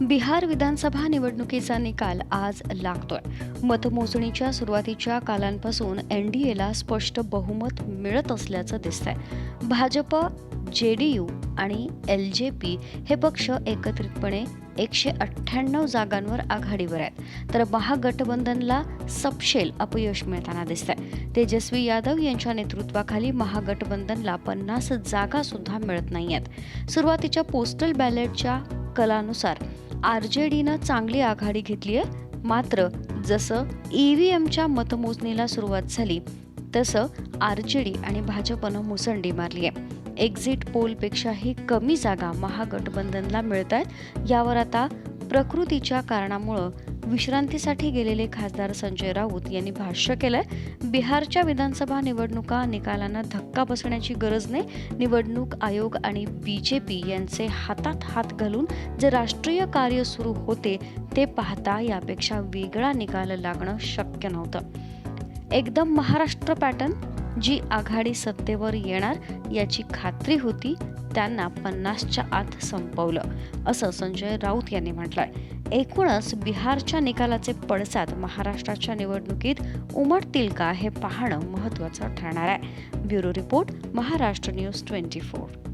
बिहार विधानसभा निवडणुकीचा निकाल आज लागतोय. मतमोजणीच्या सुरुवातीच्या कालांपासून एन डी एला स्पष्ट बहुमत मिळत असल्याचं दिसतंय. भाजप जे डी यू आणि एल जे पी हे पक्ष एकत्रितपणे एकशे अठ्ठ्याण्णव जागांवर आघाडीवर आहेत. तर महागठबंधनला सपशेल अपयश मिळताना दिसतंय. तेजस्वी यादव यांच्या नेतृत्वाखाली महागठबंधनला पन्नास जागा सुद्धा मिळत आहेत सुरुवातीच्या पोस्टल बॅलेटच्या कलानुसार आर जे डीनं चांगली आघाडी घेतली आहे. मात्र जसं ई व्ही एमच्या मतमोजणीला सुरुवात झाली तसं आर जे डी आणि भाजपनं मुसंडी मारली आहे. एक्झिट पोलपेक्षाही कमी जागा महागठबंधनला मिळत आहेत यावर आता प्रकृतीच्या कारणामुळं विश्रांतीसाठी गेलेले खासदार संजय राऊत यांनी भाष्य केलंय बिहारच्या विधानसभा निवडणुका निकालांना धक्का बसण्याची गरज नाही. निवडणूक आयोग आणि बी जे पी यांचे हातात हात घालून जे राष्ट्रीय कार्य सुरू होते ते पाहता यापेक्षा वेगळा निकाल लागणं शक्य नव्हतं. एकदम महाराष्ट्र पॅटर्न जी आघाडी सत्तेवर येणार याची खात्री होती त्यांना पन्नासच्या आत संपवलं असं संजय राऊत यांनी म्हटलंय. एकूणच बिहारच्या निकालाचे पडसाद महाराष्ट्राच्या निवडणुकीत उमटतील का हे पाहणं महत्त्वाचं ठरणार आहे. Bureau report Maharashtra news twenty four.